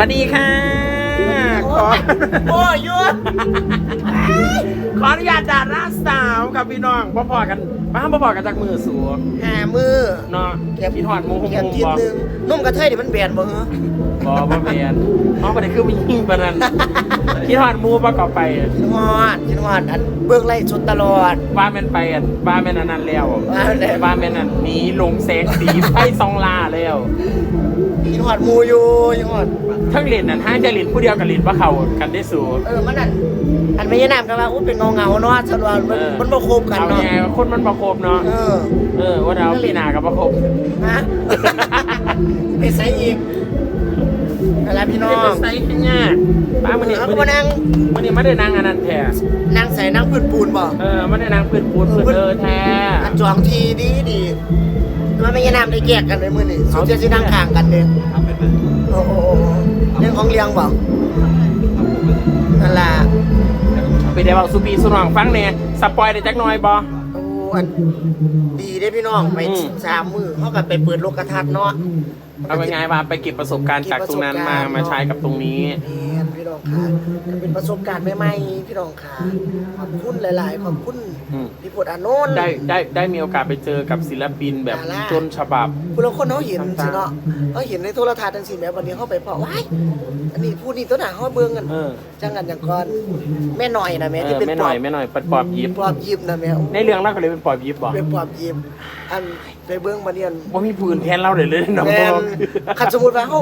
วัสดีค่ะ ขอโอ้ยหยุดขออนุญาตดาราสาวครับพี่น้องพ่อพอๆกันบ้านพ่อพอๆกันจากมือสูหามือเนาะคิดหอดหมูหงเขียนหงทิศบอหนึ่งนุ่มกระเทยเดี๋ยวมันแบนบ่เหรอบอบ่แมนอ๋อประเด็นคือมันยิงปะนั้นคิดหอดหมูประกอบไปกินฮอดกินฮอดอันเบื้องไล่ชนตลอดบ้านแมนไปอะบ้านแมนอันนั้นแล้วบ้านแม่นบ้านแมนอันหนีลงแสงสีไฟซองลาแล้ว กินฮอดหมูอยู่กินฮอดทั้งเหรียญนั่นห้างจะเหรียญผู้เดียวกับเหรียญว่าเขากันได้สูเออมันอันอันไม่ยนามกันว่าอุ้ยเป็นเงาเงาๆเนาะฉันว่ามันมันบ่ครบกันเอาเนาะไงคนมันประโคบเนาะเออเออว่าเราปีหนากับประโคบฮะ ไปใส่อีกอะไรพี่น้อไม่งใส่ขึ้นยากป้ามันนี่เอามันก็มานั่งมันนี่ไม่ได้นางอันนั้นแท้นั่งใส่นั่งพื้นปูนบ่เออไม่ได้นางปืนปูนปืนเออแท้อันจองทีดีดี มันไม่ยนามได้แยกกันเลยมื้อนี้สุเอาดจะสินั่งข้างกันเด้โอ้โหเรื่องของเลี้ยงบ่นั่นล่ะไปเดี๋ยวเอาสุปีสุนองฟังเนี่ยสปอยได้จักหน่อยบอโอ้อันดีได้พี่น้องไปอืมสามมือเขาก็ไปเปิดโลกทัศน์เนาะเอาไปไงว่าไปเก็บประสบการณ์จากตรงนั้นมามาใช้กับตรงนี้ นี่พี่น้องค่ะมันเป็นประสบการณ์ใหม่ๆพี่น้องค่ะขอบคุณหลายๆขอบคุณอืม พี่พดอานนท์ ได้ได้ได้มีโอกาสไปเจอกับศิลปินแบบดาราจนฉบับ ผู้ละคนเขาเห็นต่างๆสิเนาะเขาเห็นในโทรทัศน์จังซี่แหมวันนี้เขาไปพอว้ายอันนี้ผู้นี้ตัวหนาเขาเบิ่งกันเออ จังกันอย่างก่อนแม่หน่อยนะแม่เอที่อเป็นไม่ปหอน่อยบไม่หน่อยปัดปอบยิบปอบยิบนะแม่ในเรื่องเราก็เลยเป็นปอบยิบบอก เป็นปอบยิบอัน ไปเบิ่งมาเรียนว่ามีปืนแทนเราเลยเลยน้องแม่บอกนคันสมมุติว่าเฮา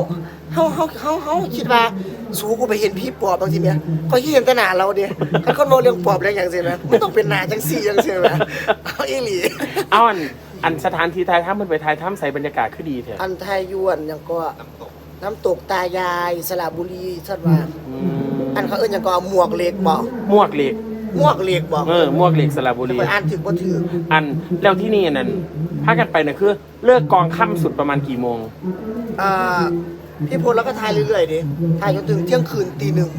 เฮาเฮาเฮาเฮาคิดว่าสูกูไปเห็นพี่ปอบบางทีแม่ก็เห็นแต่หน้าเราเด้คันคนเว้าเรื่องปอบเรื่องหยังซี่แม่มันต้องเป็นหน้าจังซี่จังซี่แม่เอาอีหลีเอาอันอันสถานที่ไทยถ้ำมันไปไทยถ้ำใส่บรรยากาศคือดีเถอะอันไทยยวนหยังก็น้ำตกตายายสระบุรีชัดว่าอือันมเขาเอิ้นหยังก็หมวกเหล็กบ่มวกเหล็กห มวกเหล็กบ่เออมวกเหล็กสระบุรีไปอ่านถึงบ่ถึงอันแล้วที่นี่นั่นพากันไปน่ะคือ เลิกกองค่ำสุดประมาณกี่โมง อ่า พี่พลแล้วก็ถ่ายเรื่อยๆดิถ่ายจนถึงเที่ยงคืนตีหนึ่ง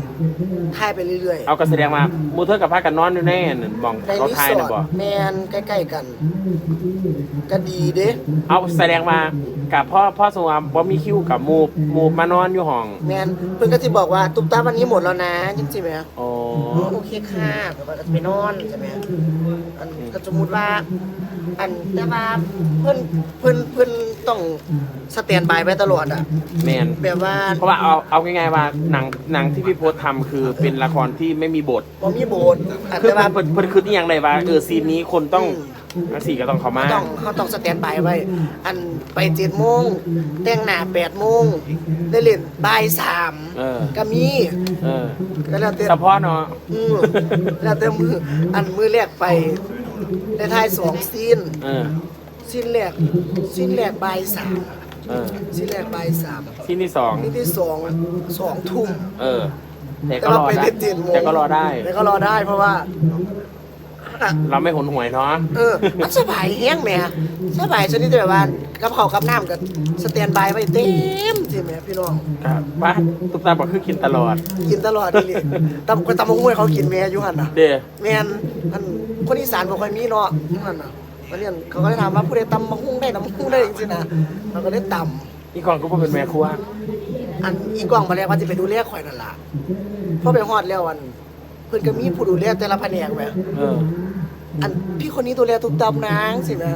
ถ่ายไปเรื่อยๆเอาก็แสดงว่ามูเธอกับพากันนอนอยู่แน่นั่นมองในเขารีทายสอน่ะร์ทบ่แมนใกล้ ๆกัน ก็ดีเด้เอาแสดงว่ากับพ่อพ่อสมว่าบ่มีคิวกับหมูหมูมานอนอยู่ห้องแมนเพื่อนก็จะบอกว่าตุ๊กตาวันนี้หมดแล้วนะจริงๆไหม อ๋อโอเคค่ะแบบว่าก็จะไปนอนใช่ไหมอันก็สมมติว่า อันแต่ว่าเพื่อนเพื่อนเพื่อน ต้องสแตนบายไว้ตลอดอะแมนแบบว่าเพราะว่าเอาเอาง่ายๆว่าหนังหนังที่พี่โพสทำคือเป็นละครที่ไม่มีบทบ่มีโบสถ์อันคือแต่ว่า เพิ่นเพิ่นคือที่ยังไงว่าเออซีนนี้คนต้องอืมนักสี่ก็ต้องเข้ามาต้องเขาต้องสแตนบายไว้ อันไปเจ็ดโมงแต่งหน้าแปดโมงได้เล่นบ่ายสามเออก็มีเออก็แล้วแต่เฉพาะเนาะ อืมแล้วแต่มืออันมือแรกไปได้ทายสองซีน เออ ซีนแรกซีนแรกบ่ายสามเออซีนแรกบ่ายสามซีนที่สองซีนที่สองสองทุ่ม เออ แต่แต่ก็รเราอไปได้เล่นเจ็ดโมงแต่ก็รอได้ แต่ก็รอได้เพราะว่าอะเราไม่หนหวยเนาะเออ มันสบายแห้งแหม่สบายชนิดที่แบบว่ากับข้าวกับน้ำกับสแตนบายไว้เต็มใช่ไหมพี่น้อง ครับว่าตุ๊กตาบอกคือกินตลอด กินตลอดทีนี้ตำคนตำมะม่วงเขากินแม่อยู่หันนะเด้อแม่นอันคนอีสานบ่ค่อยมีเนาะนั่นน่ะ วันนี้เขาก็เลยถามว่าผู้ใดตำมะม่วงได้ตำมะม่วงได้จริงๆนะเราก็เลยตอีกก่อนก็บ่เป็นแม่ครัวำอันอีกล่องมาแล้วว่าจะไปดูแลข่อยนั่นล่ะพอไปฮอดแล้วอัน เพิ่นก็มีผู้ดูแลแต่ละแผนกแหม เออ อันพี่คนนี้ดูแลทุกตำนางสิแหม่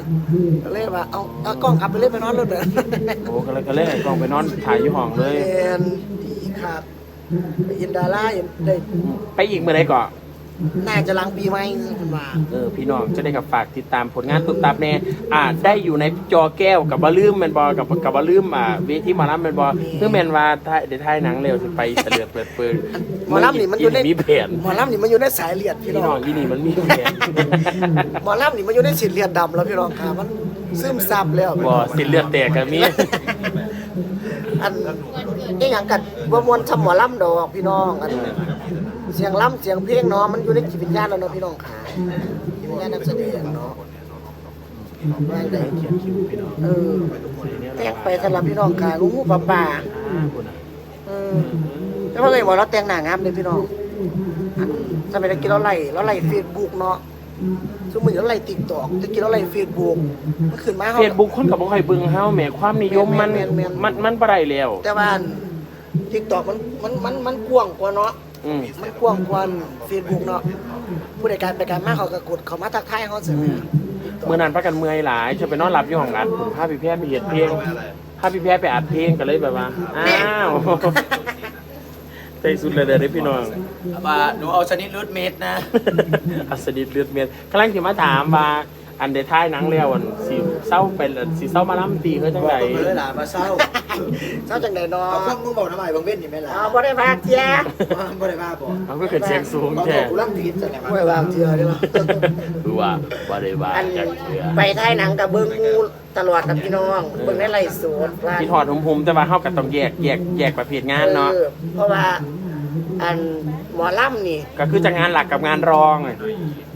ก็เลยว่าเอาเอากล้องกลับไปเล่นไปนอนรถเด้อโอ้ก็เลยก็เลยให้กองไปนอนถ่ายอยู่ห้องเลยแม่นดีครับไปเห็นดาราเห็นได้ไปอีกเมื่อไหรก่อน น่าจะหลังปีใหม่เพิ่นว่าเออพี่น้องจะได้กับฝากติดตามผลงานตุ๊กตาแน่อ่าได้อยู่ในจอแก้วกับบอลลืมแมนบอกับกับบอลลืมอ่าเวทีหมาลัมแมนบอเพื่อแมนว่าถ่ายเดี๋ยวถ่ายหนังเร็วสิไปเสลือเปิดเปิดหมอลำนี่มันอยู่ในมีแผนหมอลำนี่มันอยู่ในสายเลือดพี่พี่น้น้อองงยี่นี่มันมีแผนหมอลำนี่มันอยู่ในสินเลือดดำแล้วพี่น้องค่ะมันซึมซับแล้วบอสินเลือดแตกกันมีอันนี่อย่างกันว่ามวนทำหมอลำดอกพี่น้องอัน เสียงล่ำเสียงเพลงเนาะมันอยู่ในจิตวิญญาณแล้วเนาะพี่น้องค่ะจิตวิญญาณนักแสดงเนาะว่าไงเออแต่งไปสำหรับพี่น้องค่ะลุงหูป่าป่าเออแล้วว่าไงบอกเราแต่งหน้างามเลยพี่น้องอันสมัยตะกี้เราไล่เราไล่เฟซบุ๊กเนาะสมมติเราไล่ติ๊กต็อกตะกี้เราไล่เฟซบุ๊กมันขึ้นมาเฟซบุ๊กคนกับบ่ค่อยเบิ่งเฮาแหมความนิยมมันแม่นแม่นแม่นมันมันบ่ได้แล้วแต่ว่าทิกตอกมันมันมันมันกว้างกว่าเนาะ อืม มันกว้างกว่าเฟซบุ๊กเนาะผู้ใดการไปการมาเขาก็กดเขามาทักทายเขาเสยเมื่อนานพักกันเมื่อยหลายจะไปนอนหลับอยู่ห้องอัดผมพาพี่แพทย์ไปเหยียดเพลงพาพี่แพทย์ไปอัดเพลงก็เลยแบบว่า อ้าวใจสุดเลยเด้อพี่น้อง ว่าหนูเอาชนิดรูทเมดนะ อัสดิดเลือดเมียนกำลังจะมาถามว่า อันเดท้ายหนังแล้วอันสิเศร้าเป็นสิเศร้ามาล้ำตีเขาจังบอไดกมึงเลยหลานมาเศร้าเจ้าจังไดเนาะเอาพวกมึงบอกทำไมบางเว้นนี่ไหมล่ะเอาบ่ได้พาเทียบ่ได้มาบอกมันก็เกิดเสียงสูงแท้กูร่ำผิดจังไงบ่ได้พาเทียเด้อคือว่าบ่ได้ว่าจักเทื่อไปถ่ายหนังกับเบิ่งงูตลอดกับพี่น้องเบิ่งในไลฟ์สว่าคิดฮอดหุมๆแต่ว่าเฮาก็ต้องแยกแยกแยกประเภทงานเนาะเพราะว่า อันหมอลำนี่ ก็คือจะงานหลักกับงานรองอะ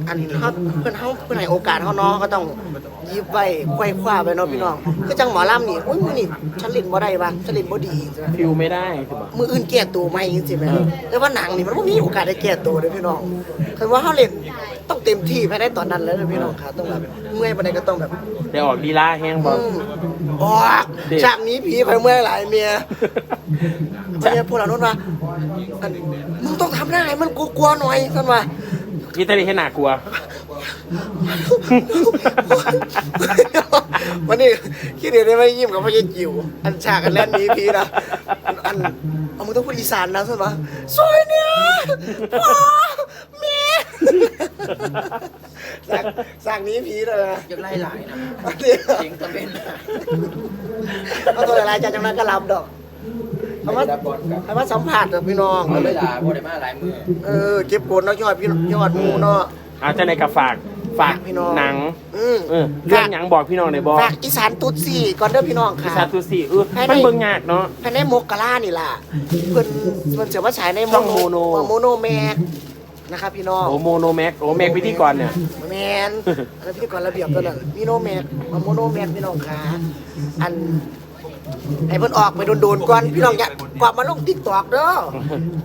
อันเขาเพิ่นเฮาเพิ่นให้โอกาสเขาเนาะก็ต้องหยิบไว้ไขว้คว้าไว้เนาะพี่น้องคือจังหมอลำนี่อุ้ยมื้อนี้ฉันเล่นบ่ได้ว่ะฉันเล่นบ่ดีใช่ไหมฟิลไม่ได้คือบ่มืออื่นแก้ตัวใหม่จริงๆแม่แต่ว่าหนังนี่มันบ่มีโอกาสได้แก้ตัวเด้อพี่น้องคือว่าเฮาเล่นต้องเต็มที่ภายในตอนนั้นแล้วเด้อพี่น้องค่ะต้องแบบเมื่อยบ่ได้ก็ต้องแบบ ได้ออกลีลาแฮงบ่อืมออกฉากนี้ผีไปเมื่อยหลายเมีย เมียพวกเราโน่นว่าอันมึงต้องทำหน้าให้มันกลัวๆหน่อยซั่นว่านี่ตอนนี้ให้หนักกลัว วันนี้คิดเดี๋ยวได้ไม่ยิ้มกับพ่อเยจิ๋วอันฉากกันเล่นนี้พี่นะอันเอามึงต้องพูดอีสานนะใช่ไหมซอยเนี่ยพ่อแม่ฉากฉากนี้พี่เลยนะยังไล่หลายนะอันนี้เสียงตะเบนนะเอาตัวอะไรจากจังนั้นก็รับดอก เอามารับบอลกับเอามาสัมผัสกับพี่น้องเอาเลยหลาบ่ได้มาหลายมือเออเก็บกดเนาะยอดพี่ยอดหมูเนาะอาจะในกับฝากฝากพี่น้องหนังอืมเออเรื่องหยังบอกพี่น้องได้บ่ฝากอีสานตุ๊ดสี่ก่อนเด้อพี่น้องพิค่ะซาตูซี่เออให้ได้มันเบิ่งยากเนาะภายในมกกะลานี่ล่ะเพิ่นเพิ่นเสือมาฉายในช่องโมโนโมโนแมกนะครับพี่น้องโอโมโนแม็กโอแม็กพิธีกรเนี่ยแมนอันนั้นพิธีกรระเบียบตัวนั้นมีโนแมกโมโนแมกพี่น้องขาอัน ให้เพิ่นออกไปโดนๆก่อนพี่น้องอย่ากว่ามาลง TikTok เด้อ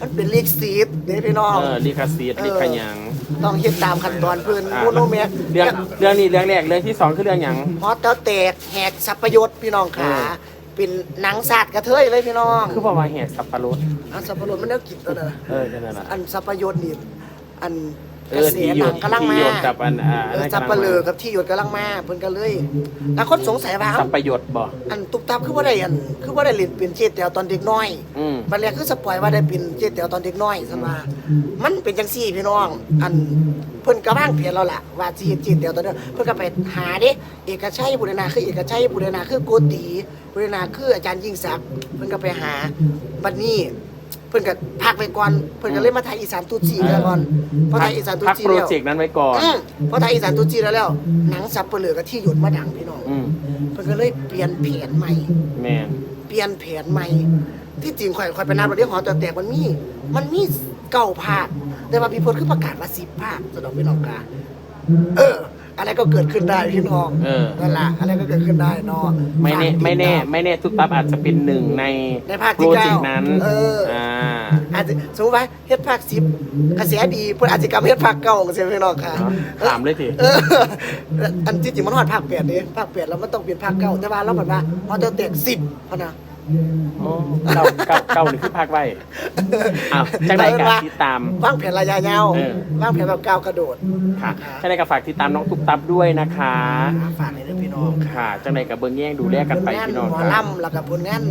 มันเป็นลีกซีดเด้พี่น้อง เออลิขสิทธิ์ลิขหยังต้องเฮ็ดตามขั้นตอนเพิ่นอะโมโนแมกเรื่องเรื่องนี้เรื่องแรกเรื่องที่สองคือเรื่องหยังฮอตเตอร์แตกแหกสัพพยศพี่น้องขาเออเป็นหนังศาสตร์กระเทยเลยพี่น้องคือบอกว่าแหกสับปะรดอันสัพพยศมันแนวกินตัวน่ะเออนั่นน่ะอันสัพพยศนี่อัน เอกระอแสที่หหยนัดงกำลังที่มาหยดกับอันอ่าเออนั่นสับกำปะลังเลอมากับที่หยดกำลังมาเพิ่นก็เลยแล้วคนสงสัยว่าสับประโยชน์บ่อันตุกตับคือว่าได้อันคือว่าได้เล่นเป็นเจแตวตอนเด็กน้อยอืมบัดแรกคือสปอยว่าได้เป็นเจแตวตอนเด็กน้อยซั่นว่ามันเป็นจังซี่พี่น้อง อันเพิ่นก็วางแผนแล้วล่ะว่าสิเฮ็ดเจแตวตอนนั้นเพิ่นก็ไปหาเด้เอกชัยบุรณาคือเอกชัยบุรณาคือโกติบุรณาคืออาจารย์ยิ่งศักดิ์เพิ่นก็ไปหาบัดนี้ เพิ่นก็พักไปก่อน เพิ่นก็เลยมาถ่ายอีสานตูจีแล้วก่อนพอถ่ายอีสานตูพักจีโปรแล้วเจกต์นั้นไว้ก่อน อืมพอถ่ายอีสานตูจีแล้วแล้ว หนังสับเปลือกับที่หยุดมาดังพี่น้อง อืมเพิ่นก็เลยเปลี่ยนแผนใหม่ แม่นเปลี่ยนแผนใหม่ ที่จริงข่อยข่อยไปนับเราเรื่องหอตัวแตกมันมี มันมีเก้าภาคแต่ว่าพี่พลคือประกาศมาสิบภาคสำหรับพี่น้องกาเออ อะไรก็เกิดขึ้นได้พี่น้องเออ นั่นแหละอะไรก็เกิดขึ้นได้เนาะไม่แน่ฝากติดตา ไม่แน่ไม่แน่ทุกตับอาจจะเป็นหนึ่งในในภาคโปที่รเก้าเจกต์นั้นเอออ่อ่า อาจจะสมมติว่าเฮ็ดภาคสิบกระแสดีเพิ่นอาจจะกลับมาเฮ็ดภาคเก้าของเสียพี่น้องค่ะถามเลยสิเอออันที่จริงมันฮอดภาคแปดเด้ภาคแปดแล้วมันต้องเปลี่ยนภาคเก้าแต่ว่าเราแบบว่าฮอดตัวแตกสิบพะนะ โอ้เก้าเก้าเก้านี่คือภาคไว้อ้าวจังไรการติดตาม วางแผนระยะยาวเออ วางแผนแบบก้าวกระโดดค่ะจังไรกับฝากติดตามน้องตุ๊กตับด้วยนะคะ ฝากในเรื่องพี่น้องค่ะจังไรกับเบิ้งแย่งดูแลกันไปผลงานพี่น้องหมอค่ะ ลำแล้วก็ผลงาน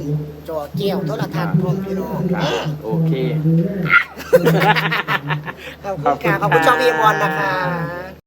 จอเกี่ยวโทรทัศน์พร้อมพี่น้องค่ะโอเค ขอบคุณค่ะขอบคุณช่องพีมอนนะคะ